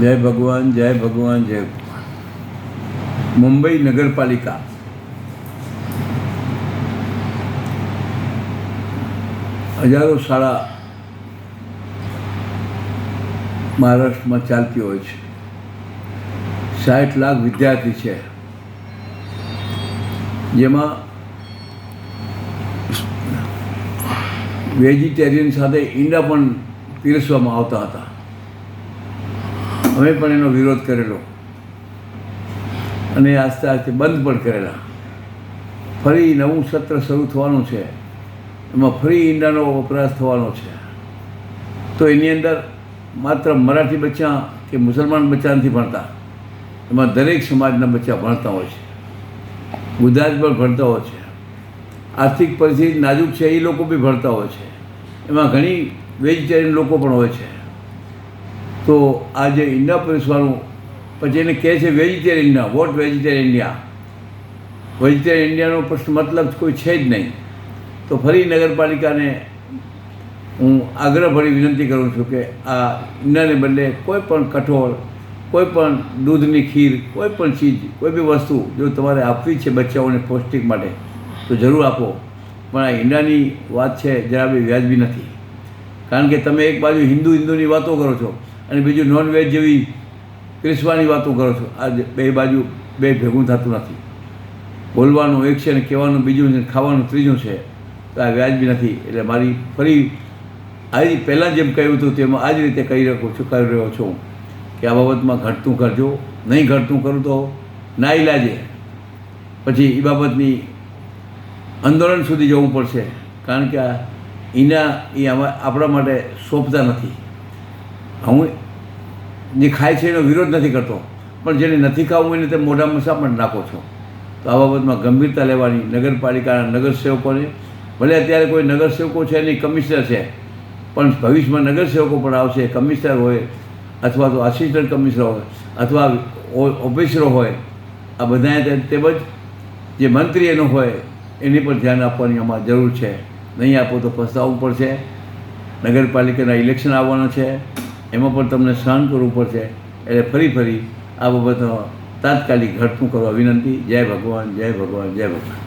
જય ભગવાન જય ભગવાન, જય મુંબઈ નગરપાલિકા. હજારો શાળા મહારાષ્ટ્રમાં ચાલતી હોય છે. સાઠ લાખ વિદ્યાર્થી છે. જેમાં વેજીટેરિયન સાથે ઈંડા પણ પીરસવામાં આવતા હતા. અમે પણ એનો વિરોધ કરેલો. અને આસ્તે આસ્તે બંધ પણ કરેલા. ફરી નવું સત્ર શરૂ થવાનું છે. એમાં ફરી ઈંડાનો વપરાશ થવાનો છે. તો એની અંદર માત્ર મરાઠી બચ્ચા કે મુસલમાન બચ્ચા નથી ભણતા. એમાં દરેક સમાજના બચ્ચા ભણતા હોય છે. ગુજરાત પણ ભણતા હોય છે. આર્થિક પરિસ્થિતિ નાજુક છે એ લોકો બી ભણતા હોય છે. એમાં ઘણી વેજીટેરિયન લોકો પણ હોય છે. તો આ જે ઈંડા પીરસવાનું. પછી એને કહે છે vegetarian India what vegetarian India vegetarian ઇન્ડિયાનો પ્રશ્ન મતલબ કોઈ છે જ નહીં. તો ફરી નગરપાલિકાને હું આગ્રહ ભરી વિનંતી કરું છું કે આ ઈંડાને બદલે કોઈ પણ કઠોળ, કોઈ પણ દૂધની ખીર, કોઈ પણ ચીજ, કોઈ બી વસ્તુ જો તમારે આપવી છે બચ્ચાઓને પૌષ્ટિક માટે, તો જરૂર આપો. પણ આ ઈંડાની વાત છે, જરા બી વ્યાજબી નથી. કારણ કે તમે એક બાજુ હિન્દુ હિન્દુની વાતો કરો છો. અને બીજું નોન વેજ જેવી ક્રિસવાની વાતો કરો છો. આ બે બાજુ બે ભેગું થતું નથી. બોલવાનું એક છે ને કહેવાનું બીજું છે ખાવાનું ત્રીજું છે. તો આ વ્યાજબી નથી. એટલે મારી ફરી આજે પહેલાં જેમ કહ્યું હતું તેમાં આ જ રીતે કહી રહ્યો છું, કરી રહ્યો છું. કે આ બાબતમાં ઘટતું કરજો. નહીં ઘટતું કરું તો ના ઇલાજે પછી એ બાબતની આંદોલન સુધી જવું પડશે. કારણ કે આ એના એ આપણા માટે સોંપતા નથી. હું જે ખાય છે એનો વિરોધ નથી કરતો. પણ જેને નથી ખાવું એને તે મોઢામાં શા પણ નાખો છો. તો આ બાબતમાં ગંભીરતા લેવાની નગરપાલિકાના નગરસેવકોને, ભલે અત્યારે કોઈ નગરસેવકો છે નહીં, કમિશનર છે, પણ ભવિષ્યમાં નગરસેવકો પણ આવશે, કમિશનર હોય, અથવા તો આસિસ્ટન્ટ કમિશનર હોય, અથવા ઓફિસરો હોય, આ બધાએ તેમજ જે મંત્રી એનો હોય, એની પર ધ્યાન આપવાની આમાં જરૂર છે. નહીં આપો તો પસ્તાવવું પડશે. નગરપાલિકાના ઇલેક્શન આવવાના છે. એમાં પણ તમને સહન કરવું પડશે. એટલે ફરી ફરી આ બાબતનો તાત્કાલિક ઘટતું કરવા વિનંતી. જય ભગવાન જય ભગવાન જય ભગવાન.